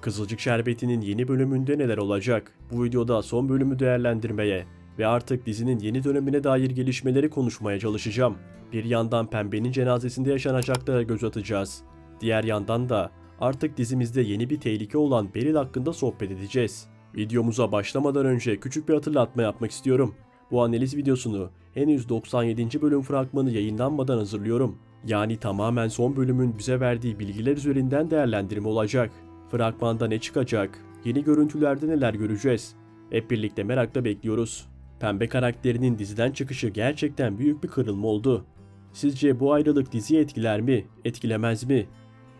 Kızılcık Şerbeti'nin yeni bölümünde neler olacak? Bu videoda son bölümü değerlendirmeye ve artık dizinin yeni dönemine dair gelişmeleri konuşmaya çalışacağım. Bir yandan Pembe'nin cenazesinde yaşanacaklara göz atacağız. Diğer yandan da artık dizimizde yeni bir tehlike olan Beril hakkında sohbet edeceğiz. Videomuza başlamadan önce küçük bir hatırlatma yapmak istiyorum. Bu analiz videosunu henüz 97. bölüm fragmanı yayınlanmadan hazırlıyorum. Yani tamamen son bölümün bize verdiği bilgiler üzerinden değerlendirme olacak. Fragmanda ne çıkacak? Yeni görüntülerde neler göreceğiz? Hep birlikte merakla bekliyoruz. Pembe karakterinin diziden çıkışı gerçekten büyük bir kırılma oldu. Sizce bu ayrılık diziyi etkiler mi, etkilemez mi?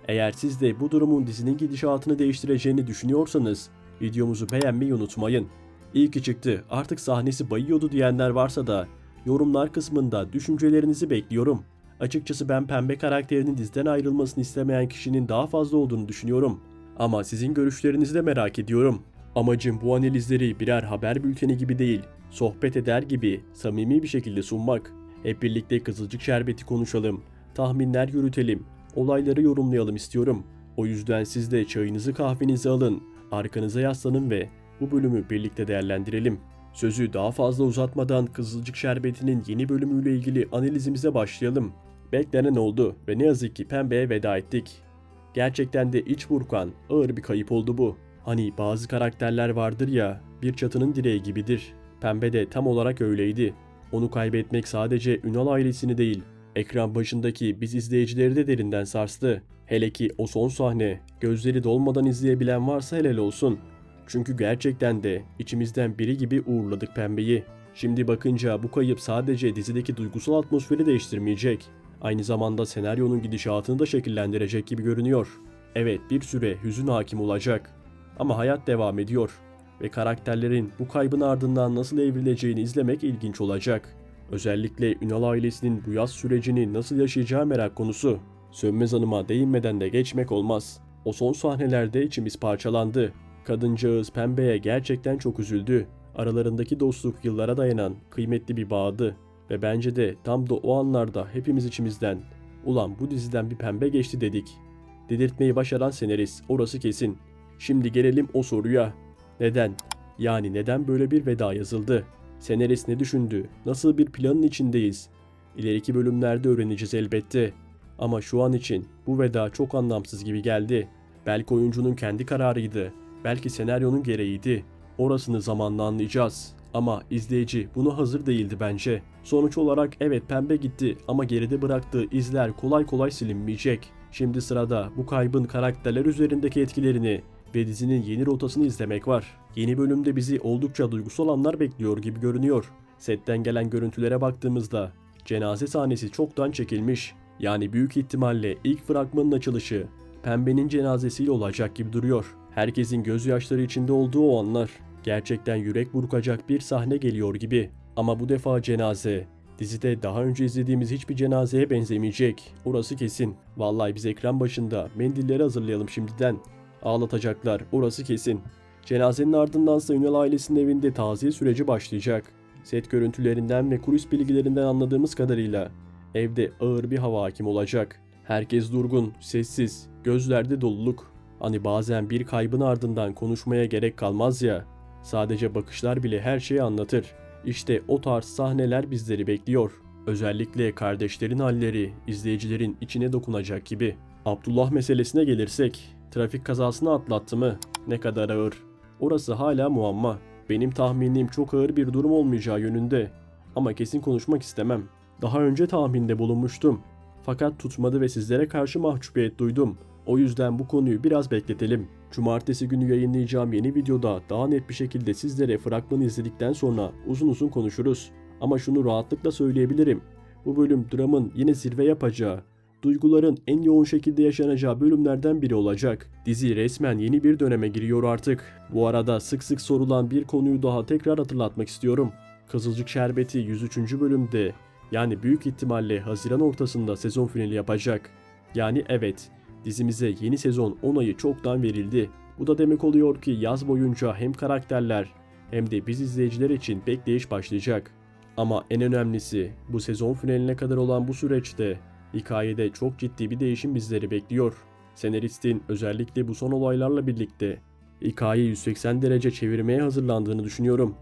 Eğer siz de bu durumun dizinin gidişatını değiştireceğini düşünüyorsanız videomuzu beğenmeyi unutmayın. İyi ki çıktı artık sahnesi bayıyordu diyenler varsa da yorumlar kısmında düşüncelerinizi bekliyorum. Açıkçası ben pembe karakterinin diziden ayrılmasını istemeyen kişinin daha fazla olduğunu düşünüyorum. Ama sizin görüşlerinizi de merak ediyorum. Amacım bu analizleri birer haber bülteni gibi değil, sohbet eder gibi samimi bir şekilde sunmak. Hep birlikte Kızılcık Şerbeti konuşalım, tahminler yürütelim, olayları yorumlayalım istiyorum. O yüzden siz de çayınızı kahvenizi alın, arkanıza yaslanın ve bu bölümü birlikte değerlendirelim. Sözü daha fazla uzatmadan Kızılcık Şerbeti'nin yeni bölümüyle ilgili analizimize başlayalım. Beklenen oldu ve ne yazık ki Pembe'ye veda ettik. Gerçekten de iç burkan, ağır bir kayıp oldu bu. Hani bazı karakterler vardır ya, bir çatının direği gibidir. Pembe de tam olarak öyleydi. Onu kaybetmek sadece Ünal ailesini değil, ekran başındaki biz izleyicileri de derinden sarstı. Hele ki o son sahne, gözleri dolmadan izleyebilen varsa helal olsun. Çünkü gerçekten de içimizden biri gibi uğurladık Pembe'yi. Şimdi bakınca bu kayıp sadece dizideki duygusal atmosferi değiştirmeyecek. Aynı zamanda senaryonun gidişatını da şekillendirecek gibi görünüyor. Evet bir süre hüzün hakim olacak. Ama hayat devam ediyor. Ve karakterlerin bu kaybın ardından nasıl evrileceğini izlemek ilginç olacak. Özellikle Ünal ailesinin bu yaz sürecini nasıl yaşayacağı merak konusu. Sönmez Hanım'a değinmeden de geçmek olmaz. O son sahnelerde içimiz parçalandı. Kadıncağız Pembe'ye gerçekten çok üzüldü. Aralarındaki dostluk yıllara dayanan kıymetli bir bağdı. Ve bence de tam da o anlarda hepimiz içimizden ulan bu diziden bir pembe geçti dedik. Dedirtmeyi başaran senarist orası kesin. Şimdi gelelim o soruya. Neden? Yani neden böyle bir veda yazıldı? Senarist ne düşündü? Nasıl bir planın içindeyiz? İleriki bölümlerde öğreneceğiz elbette. Ama şu an için bu veda çok anlamsız gibi geldi. Belki oyuncunun kendi kararıydı. Belki senaryonun gereğiydi. Orasını zamanla anlayacağız. Ama izleyici buna hazır değildi bence. Sonuç olarak evet pembe gitti ama geride bıraktığı izler kolay kolay silinmeyecek. Şimdi sırada bu kaybın karakterler üzerindeki etkilerini ve dizinin yeni rotasını izlemek var. Yeni bölümde bizi oldukça duygusal anlar bekliyor gibi görünüyor. Setten gelen görüntülere baktığımızda cenaze sahnesi çoktan çekilmiş. Yani büyük ihtimalle ilk fragmanın açılışı Pembe'nin cenazesiyle olacak gibi duruyor. Herkesin gözyaşları içinde olduğu o anlar. Gerçekten yürek burkacak bir sahne geliyor gibi. Ama bu defa cenaze. Dizide daha önce izlediğimiz hiçbir cenazeye benzemeyecek. Orası kesin. Vallahi biz ekran başında mendilleri hazırlayalım şimdiden. Ağlatacaklar. Orası kesin. Cenazenin ardındansa Ünal ailesinin evinde taziye süreci başlayacak. Set görüntülerinden ve kulis bilgilerinden anladığımız kadarıyla evde ağır bir hava hakim olacak. Herkes durgun, sessiz, gözlerde doluluk. Hani bazen bir kaybın ardından konuşmaya gerek kalmaz ya. Sadece bakışlar bile her şeyi anlatır. İşte o tarz sahneler bizleri bekliyor. Özellikle kardeşlerin halleri izleyicilerin içine dokunacak gibi. Abdullah meselesine gelirsek, trafik kazasını atlattı mı? Ne kadar ağır? Orası hala muamma. Benim tahminim çok ağır bir durum olmayacağı yönünde. Ama kesin konuşmak istemem. Daha önce tahminde bulunmuştum. Fakat tutmadı ve sizlere karşı mahcubiyet duydum. O yüzden bu konuyu biraz bekletelim. Cumartesi günü yayınlayacağım yeni videoda daha net bir şekilde sizlere fragmanı izledikten sonra uzun uzun konuşuruz. Ama şunu rahatlıkla söyleyebilirim. Bu bölüm dramın yine zirve yapacağı, duyguların en yoğun şekilde yaşanacağı bölümlerden biri olacak. Dizi resmen yeni bir döneme giriyor artık. Bu arada sık sık sorulan bir konuyu daha tekrar hatırlatmak istiyorum. Kızılcık Şerbeti 103. bölümde yani büyük ihtimalle Haziran ortasında sezon finali yapacak. Yani evet, dizimize yeni sezon onayı çoktan verildi. Bu da demek oluyor ki yaz boyunca hem karakterler hem de biz izleyiciler için bekleyiş başlayacak. Ama en önemlisi bu sezon finaline kadar olan bu süreçte hikayede çok ciddi bir değişim bizleri bekliyor. Senaristin özellikle bu son olaylarla birlikte hikayeyi 180 derece çevirmeye hazırlandığını düşünüyorum.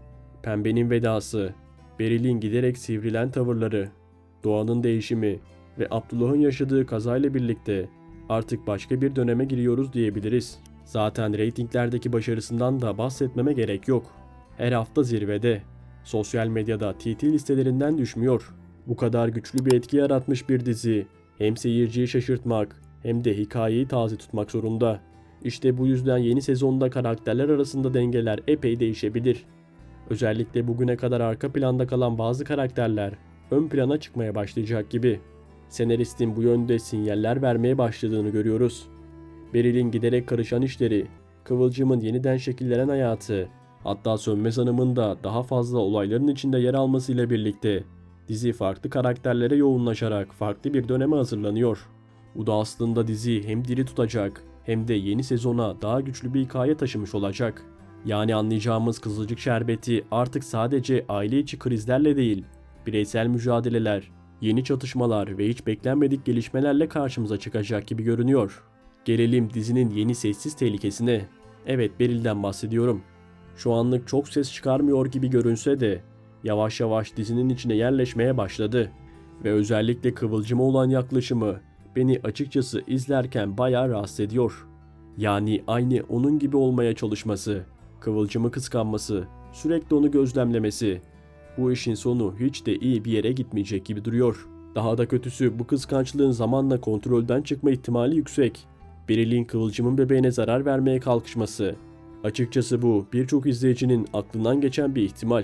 Pembenin vedası, Beril'in giderek sivrilen tavırları, Doğan'ın değişimi ve Abdullah'ın yaşadığı kazayla birlikte artık başka bir döneme giriyoruz diyebiliriz. Zaten reytinglerdeki başarısından da bahsetmeme gerek yok. Her hafta zirvede. Sosyal medyada TT listelerinden düşmüyor. Bu kadar güçlü bir etki yaratmış bir dizi hem seyirciyi şaşırtmak hem de hikayeyi taze tutmak zorunda. İşte bu yüzden yeni sezonda karakterler arasında dengeler epey değişebilir. Özellikle bugüne kadar arka planda kalan bazı karakterler ön plana çıkmaya başlayacak gibi. Senaristin bu yönde sinyaller vermeye başladığını görüyoruz. Beril'in giderek karışan işleri, Kıvılcım'ın yeniden şekillenen hayatı, hatta Sönmez Hanım'ın da daha fazla olayların içinde yer almasıyla birlikte dizi farklı karakterlere yoğunlaşarak farklı bir döneme hazırlanıyor. Bu da aslında dizi hem diri tutacak hem de yeni sezona daha güçlü bir hikaye taşımış olacak. Yani anlayacağımız Kızılcık Şerbeti artık sadece aile içi krizlerle değil, bireysel mücadeleler, yeni çatışmalar ve hiç beklenmedik gelişmelerle karşımıza çıkacak gibi görünüyor. Gelelim dizinin yeni sessiz tehlikesine. Evet Beril'den bahsediyorum. Şu anlık çok ses çıkarmıyor gibi görünse de yavaş yavaş dizinin içine yerleşmeye başladı. Ve özellikle Kıvılcım'a olan yaklaşımı beni açıkçası izlerken bayağı rahatsız ediyor. Yani aynı onun gibi olmaya çalışması, Kıvılcım'ı kıskanması, sürekli onu gözlemlemesi. Bu işin sonu hiç de iyi bir yere gitmeyecek gibi duruyor. Daha da kötüsü bu kıskançlığın zamanla kontrolden çıkma ihtimali yüksek. Beril'in Kıvılcım'ın bebeğine zarar vermeye kalkışması. Açıkçası bu birçok izleyicinin aklından geçen bir ihtimal.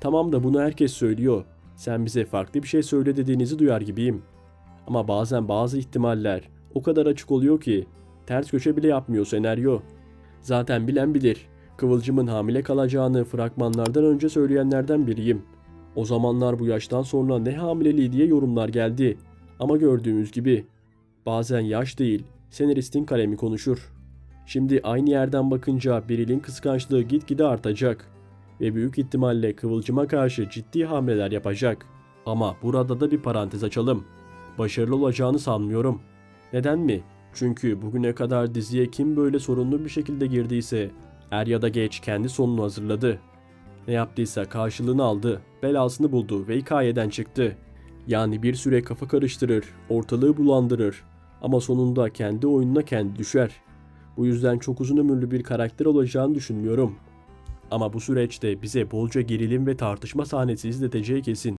Tamam da bunu herkes söylüyor. Sen bize farklı bir şey söyle dediğinizi duyar gibiyim. Ama bazen bazı ihtimaller o kadar açık oluyor ki ters köşe bile yapmıyor senaryo. Zaten bilen bilir. Kıvılcım'ın hamile kalacağını fragmanlardan önce söyleyenlerden biriyim. O zamanlar bu yaştan sonra ne hamileliği diye yorumlar geldi. Ama gördüğümüz gibi bazen yaş değil, senaristin kalemi konuşur. Şimdi aynı yerden bakınca Beril'in kıskançlığı gitgide artacak ve büyük ihtimalle Kıvılcım'a karşı ciddi hamleler yapacak. Ama burada da bir parantez açalım. Başarılı olacağını sanmıyorum. Neden mi? Çünkü bugüne kadar diziye kim böyle sorunlu bir şekilde girdiyse er ya da geç kendi sonunu hazırladı. Ne yaptıysa karşılığını aldı, belasını buldu ve hikayeden çıktı. Yani bir süre kafa karıştırır, ortalığı bulandırır ama sonunda kendi oyununa kendi düşer. Bu yüzden çok uzun ömürlü bir karakter olacağını düşünmüyorum. Ama bu süreçte bize bolca gerilim ve tartışma sahnesi izleteceği kesin.